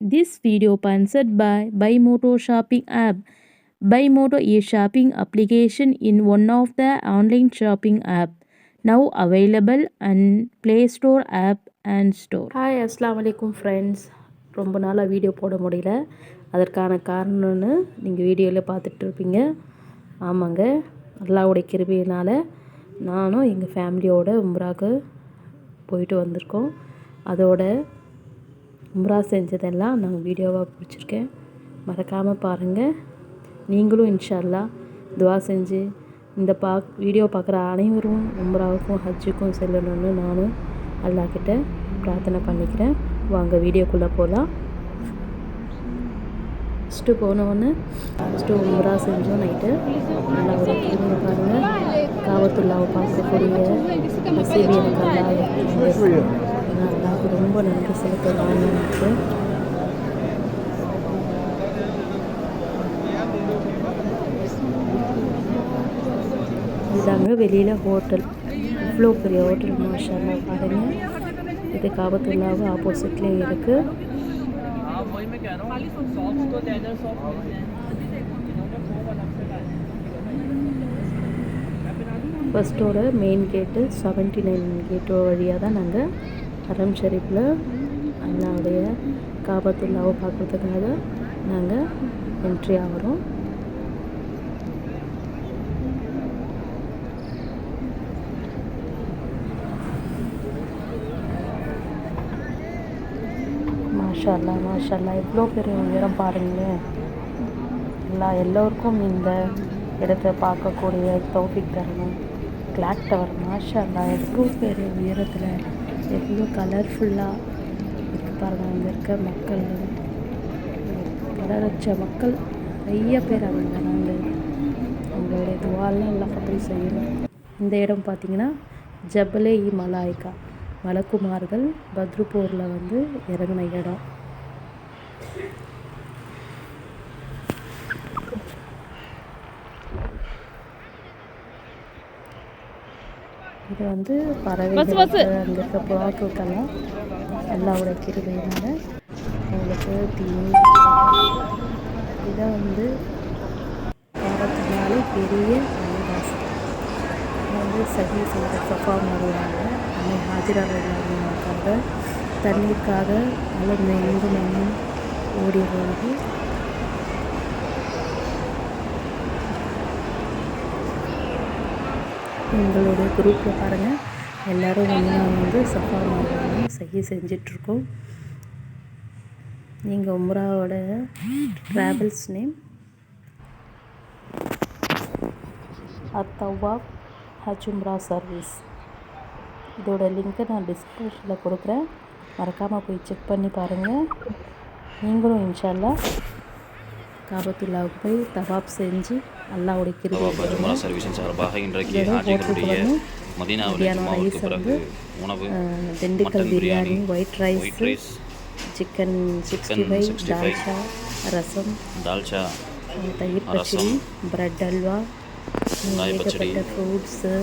This video sponsored by Buymoto shopping app. Buymoto is shopping application in one of the online shopping app. Now available on Play Store app and store. Hi Assalamu alaikum friends. ரொம்ப நாளாக video போட முடியல அதற்கான காரணம்னு நீங்கள் வீடியோவில் பார்த்துட்ருப்பீங்க ஆமாங்க அல்லாவுடைய கிருபியினால் நானும் எங்கள் ஃபேமிலியோட உம்ராக்கு போயிட்டு வந்திருக்கோம் அதோட உம்ரா செஞ்சதெல்லாம் நான் வீடியோவாக பிடிச்சிருக்கேன். மறக்காமல் பாருங்கள் நீங்களும் இன்ஷால்லா துவா செஞ்சு இந்த பா வீடியோ பார்க்குற அனைவரும் உம்ராவுக்கும் ஹஜ்ஜுக்கும் செல்லணும்னு நானும் அல்லாக்கிட்ட பிரார்த்தனை பண்ணிக்கிறேன். வாங்க வீடியோக்குள்ளே போகலாம் ஃபஸ்ட்டு போனோடனே ஃபஸ்ட்டு உம்ரா செஞ்சோம் நைட்டு நல்லா ஒரு திரும்பி பாருங்கள் காவத்துள்ளாவை பார்க்கக்கூடிய நசீபி எனக்கு அல்லா அல்லாவுக்கு ரொம்ப நன்றி செலுத்தலாம் எனக்கு இதாங்க வெளியில் ஹோட்டல். இவ்வளோ பெரிய ஹோட்டல் மாஷால்லா பாருங்கள் இது காபத்துள்ளாவு ஆப்போசிட்லேயே இருக்குது ஃபஸ்ட்டோட main gate seventy nine gate வழியாக தான் நாங்கள் ஹரம் ஷரீஃபில் அண்ணாவுடைய காபத்துல்லாவை பார்க்குறதுக்காக நாங்கள் என்ட்ரி ஆகிறோம். மாஷல்லா மாஷல்லா எவ்வளோ பெரிய உயரம் பாருங்களேன் எல்லா எல்லோருக்கும் இந்த இடத்த பார்க்கக்கூடிய தௌஃபிக் தரணும் கிளாக் டவர். மாஷல்லா எவ்வளோ பெரிய உயரத்தில் எவ்வளோ கலர்ஃபுல்லாக இருக்குது பாருங்கள் அங்கே இருக்க மக்கள். கலரச்ச மக்கள் நிறைய பேர் அவங்க நாங்கள் அவங்களுடைய துவாலாம் எல்லாம் கபடி செய்யணும். இந்த இடம் பார்த்திங்கன்னா ஜபலே இ மலாய்கா. மலக்குமார்கள் பத்ருப்பூரில் வந்து இறங்கின இடம். இது வந்து பறவைகள் அங்கே இருக்க புறாக்களுக்கெல்லாம் அல்லாவோட கிருபையினால அவங்களுக்கு தீனி இதை வந்து பாரத்தினாலே பெரிய அன்னதாசம் வந்து சகி செய்கிற சஃபா வருவாங்க அன்னை ஹாஜிராக இருக்காங்க தண்ணீருக்காக நல்லா எங்கும் எங்கும் ஓடி வருவாங்க எங்களுடைய குரூப்பில் பாருங்கள். எல்லோரும் ஒன்றா வந்து சஃபா மாறுவாங்க செய்ய செஞ்சிட்ருக்கோம். நீங்கள் உம்ராவோட travels name? Athavab Umrah service. இதோட லிங்க்கை நான் டிஸ்கிரிப்ஷனில் கொடுக்குறேன். மறக்காமல் போய் செக் பண்ணி பாருங்கள். நீங்களும் இன்ஷால்லா காபத்துல்லாவுக்கு போய் தவாப் செஞ்சு அல்லாவுடைய கிருபை சர்வீஸின் சார்பாக இன்றைக்கு ஹாஜிகளுடைய மதீனாவில் மாவுக்கு பிறகு உணவு Dindigul biryani white rice chicken sixty five dalcha ரசம் தால்ச்சா தயிர் பச்சடி பிரெட் அல்வா ஏகப்பட்ட ஃப்ரூட்ஸு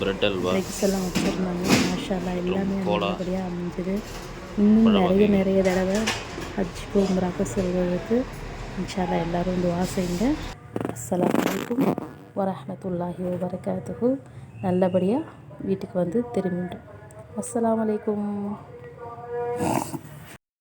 பிரெட் அல்வா எக்ஸ் எல்லாம் வச்சுருந்தாங்க. மாஷாலா எல்லாமே நல்லபடியாக அமைஞ்சுது. இன்னும் நிறைய நிறைய தடவை ஹஜ்ஜுக்கு உம்ராக்கு செல்வதற்கு இன்ஷால்லா எல்லோரும் துவா செய்யுங்க. அஸ்லாம் வலைக்கும் வரமத்துல்லாஹி வரகாத்துகு நல்லபடியாக வீட்டுக்கு வந்து திரும்பிட்டோம் அஸ்லாம் வலைக்கும்